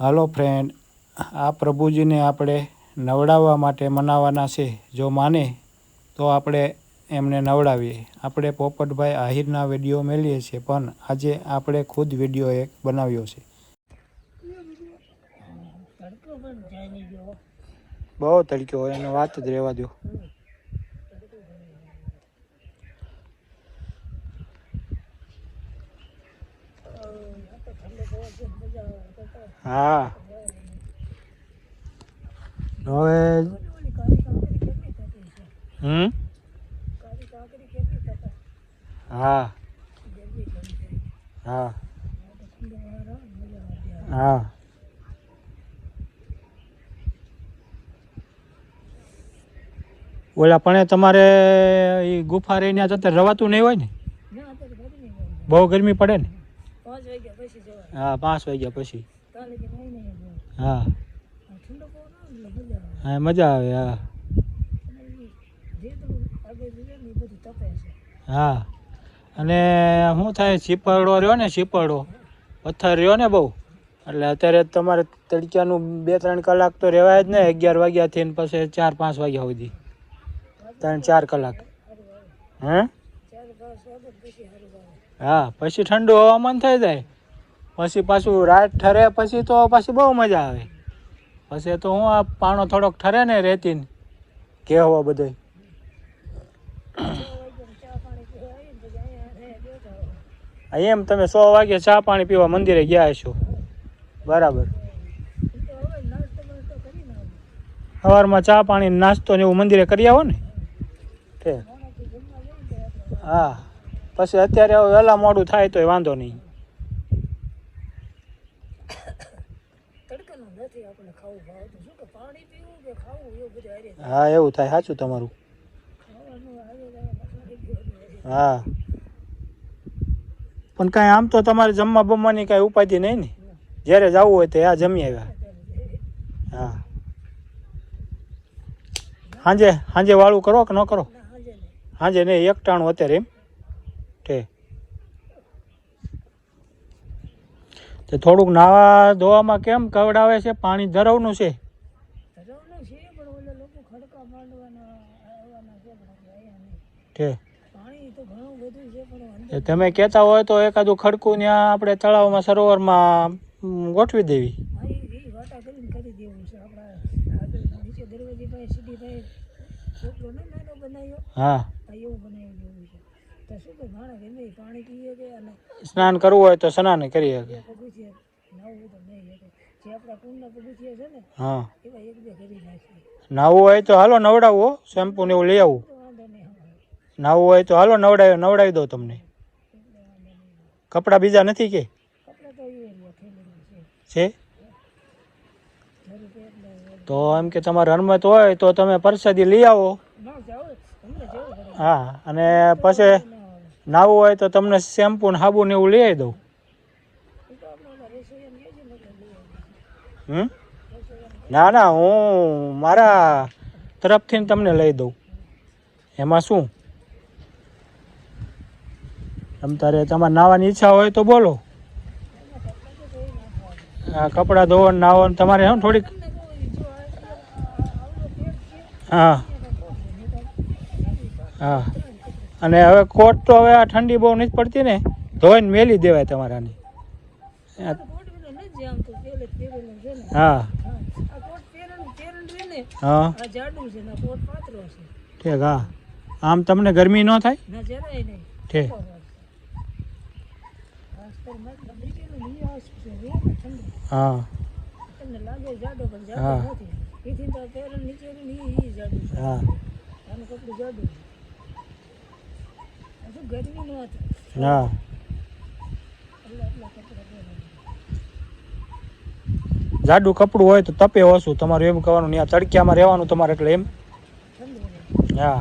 હાલો friend આ પ્રભુજીને આપણે નવડાવવા માટે મનાવવાના છે. જો માને તો આપણે એમને નવડાવીએ. આપણે પોપટભાઈ આહિરના વીડિયો મેળવીએ છીએ પણ આજે આપણે ખુદ વીડિયો એક બનાવ્યો છે. બહુ તડક્યો હોય એને વાત જ રહેવા દો હા. હવે હમ? હા. હા. હા. ઓલા પણ તમારે એ ગુફા રહીને રવાતું નહીં હોય ને? બહુ ગરમી પડે ને? હા પાંચ વાગ્યા પછી. હા. હા મજા આવે હા. હા. અને શું થાય શીપરડો રહ્યો ને શીપરડો? પથ્થર રહ્યો ને બહુ? એટલે અત્યારે તમારે તડક્યાનું બે ત્રણ કલાક તો રહેવાય જ ને અગિયાર વાગ્યાથી ને પછી ચાર પાંચ વાગ્યા સુધી. ત્રણ ચાર કલાક. હે? હા, પછી ઠંડુ હવામાન થઈ જાય. પછી પાછું રાત ઠરે, પછી તો પાછી બહુ મજા આવે. પછી તો હું આ પાણો થોડોક ઠરે ને રેતી કહેવો બધો એમ તમે સો વાગે ચા પાણી પીવા મંદિરે ગયા છો બરાબર. સવારમાં ચા પાણી નાસ્તો ને એવું મંદિરે કરી આવો ને. હા. પછી અત્યારે હવે વહેલા મોડું થાય તોય વાંધો નહીં. હા એવું થાય સાચું તમારું. હા. પણ કાંઈ આમ તો તમારે જમવા બમવાની કાંઈ ઉપાધિ નહીં ને? જ્યારે જવું હોય તો આ જમી આવ્યા. હા. સાંજે સાંજે વાળું કરો કે ન કરો? સાંજે નહીં એકટાણું અત્યારે એમ તે તે થોડુંક નાવા ધોવામાં કેમ કવડાવે છે? પાણી ધરવનું છે. તમે કહેતા હોય તો એકાદું ખડકું ત્યાં આપણે તળાવમાં સરોવરમાં ગોઠવી દેવી. હા, સ્નાન કરવું હોય તો સ્નાન કરી શકે પગથિયે નાવું તો નહીં શકે જે આપણા કુંડના પગથિયા છે ને હા. નાવું હોય તો હાલો નવડાવો શેમ્પુ ને એવું લઈ આવું. નાવું હોય તો હાલો નવડાવી નવડાવી દો તમને. કપડાં બીજા નથી કે? છે. તો એમ કે તમારે રમત હોય તો તમે પરસાદી લઈ આવો. હા અને પછી નાવું હોય તો તમને શેમ્પુ ને સાબુ ને એવું લઈ આવી દઉં એ તો આપણે ઓલા રસોઈયાને કહેજે ને એટલે લઈ આવીએ. હમ? ના ના, હું મારા તરફથી તમને લઈ દઉં. એમાં શું? તમ તારે તમારે નાવાની ઈચ્છા હોય તો બોલો. કપડાં ધોવાનું, નાવાનું, તમારે શું થોડીક? હા. હા. અને હવે કોટ તો હવે આ ઠંડી બહુ નથી પડતી ને. ધોઈને મેલી દેવાય તમારાને આ તો કોટ વિના નથી આમ તો પહેલે જ પહેરેલું છે ને હા. હા. ઠીક હા. આમ તમને ગરમી ન થાય? ઠીક. હા. હા. હા. હા એટલે આટલા કપડાં પહેરેલા જાડું કપડું હોય તો તપે ઓછું. તમારું એમ કહેવાનું ત્યાં તડક્યામાં રહેવાનું તમારે એટલે એમ. હા.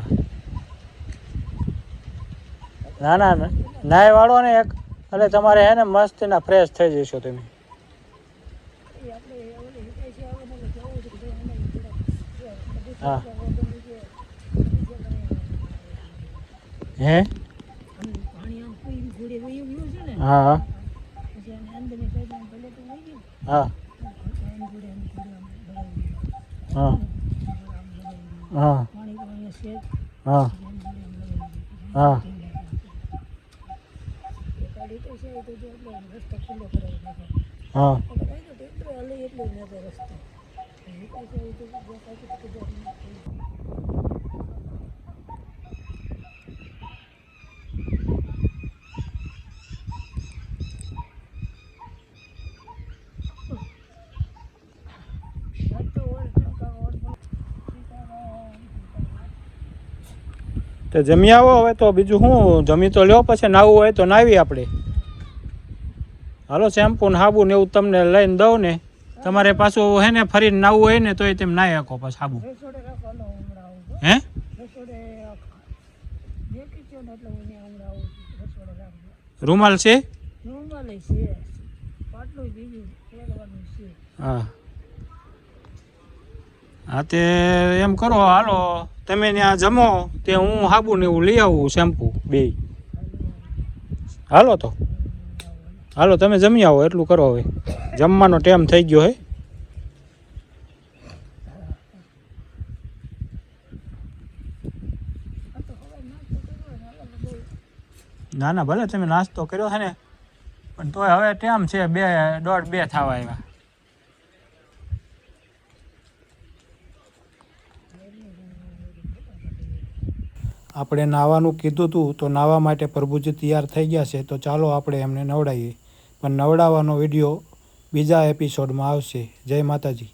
ના ના. નાય વાળો ને એક. એટલે તમારે હે ને મસ્ત ના ફ્રેશ થઈ જશો તમે. હા. હે? હા હા પછી આને અંદરની સાઈડ આમ ભલે તો વહી ગયું હા. હા. હા. હા. હા. હા આપણે કઈ તો ટેક્ટર હાલે એટલું જ નથી રસ્તો એ પાસે એ તો જે કાંઈ તો કીધું તો ઓર ટકા ઓર તો જમી આવો હવે તો બીજું શું? જમી તો લ્યો, પછી નાવું હોય તો નાવી આપણે હાલો, શેમ્પુ ને સાબુ ને એવું તમને લઈને દઉં ને. તમારે પાછું હે ને, ફરીને નાવું હોય ને, તોય તેમ નાહી શકો પછી સાબુ તો. હે? રૂમાલ છે? હા. હા, તે એમ કરો, હાલો. તમે ત્યાં જમો તે હું સાબુ ને એવું લઈ આવું શેમ્પુ બે હાલો તો. હાલો, તમે જમી આવો, એટલું કરો હવે. જમવાનો ટાઈમ થઈ ગયો હે. ના ના, ભલે તમે નાસ્તો કર્યો છે ને, પણ તોય હવે ટાઈમ છે, બે, દોઢ, બે થવા આવ્યા. આપણે નાવાનું કીધું હતું તો નાવા માટે પ્રભુજી તૈયાર થઈ ગયા છે, તો ચાલો આપણે એમને નવડાવીએ પણ નવડાવવાનો વીડિયો બીજા એપિસોડમાં આવશે. જય માતાજી.